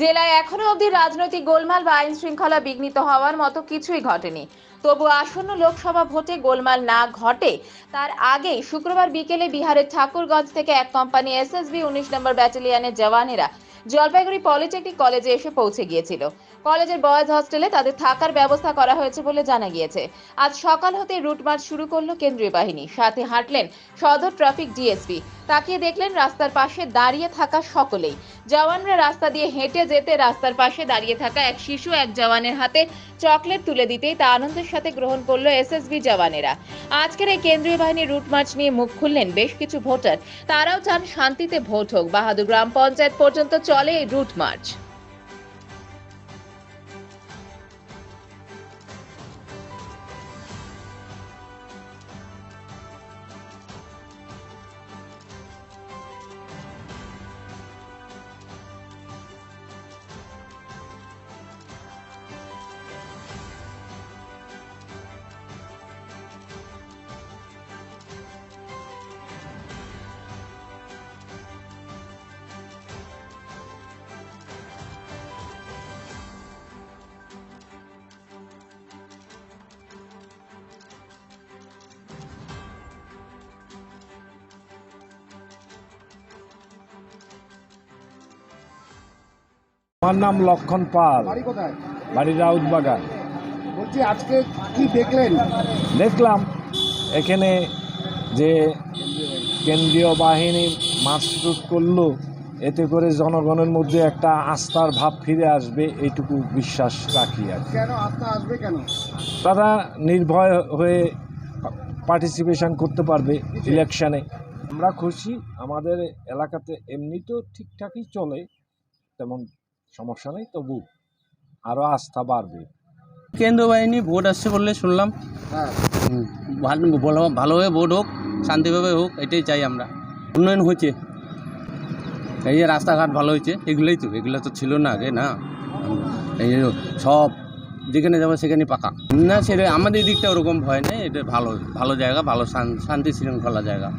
জেলায় এখনও অবধি রাজনৈতিক গোলমাল বা আইন শৃঙ্খলা বিঘ্নিত হওয়ার মতো কিছুই ঘটেনি। তবু আসন্ন লোকসভা ভোটে গোলমাল না ঘটে, তার আগেই শুক্রবার বিকেলে বিহারের ঠাকুরগঞ্জ থেকে এক কোম্পানি এসএসবি উনিশ নম্বর ব্যাটালিয়নের জওয়ানেরা জলপাইগুড়ি পলিটেকনিক কলেজে এসে পৌঁছে গিয়েছিল। কলেজের বয়েজ হস্টেলে তাদের থাকার ব্যবস্থা করা হয়েছে বলে জানা গিয়েছে। আজ সকাল হতে রুট মার্চ শুরু করল কেন্দ্রীয় বাহিনী, সাথে হাঁটলেন সদর ট্রাফিক ডিএসপি। তাকিয়ে দেখলেন রাস্তার পাশে দাঁড়িয়ে থাকা সকলেই। জওয়ানরা রাস্তা দিয়ে হেঁটে যেতে রাস্তার পাশে দাঁড়িয়ে থাকা এক শিশু এক জওয়ানের হাতে চকলেট তুলে দিতেই তা আনন্দের সাথে গ্রহণ করল এসএসবি জওয়ানেরা। আজকের এই কেন্দ্রীয় বাহিনীর রুট মার্চ নিয়ে মুখ খুললেন বেশ কিছু ভোটার। তারাও চান শান্তিতে ভোট হোক। বাহাদুর গ্রাম পঞ্চায়েত পর্যন্ত চলে এই রুট মার্চ। আমার নাম লক্ষণ পাল। বাড়ি কোথায়? বাড়ি রাউত বাগান বলছি আজকে কি দেখলেন? দেখলাম এখানে যে কেন্দ্রীয় বাহিনী মার্চরুট করল এতে করে জনগণের মধ্যে একটা আস্থার ভাব ফিরে আসবে এইটুকু বিশ্বাস রাখি আর। কেন আস্থা আসবে কেন? তারা নির্ভয় হয়ে পার্টিসিপেশন করতে পারবে ইলেকশানে আমরা খুশি আমাদের এলাকাতে এমনি তো ঠিকঠাকই চলে তেমন সমস্যা নেই তবু আরও আস্থা বাড়বে। কেন্দ্র বাহিনী ভোট আসছে বললে শুনলাম। হ্যাঁ। ভালো ভালো ভালোভাবে ভোট হোক শান্তিভাবে হোক এটাই চাই আমরা। উন্নয়ন হয়েছে। এই যে রাস্তাঘাট ভালো হয়েছে এগুলোই তো এগুলো তো ছিল না আগে না? এই যে সব যেখানে যাব সেখানে পাকা। না সেটা আমাদের এই দিকটা ওরকম ভয় নেই এটা ভালো ভালো জায়গা ভালো শান- শান্তি শৃঙ্খলা জায়গা।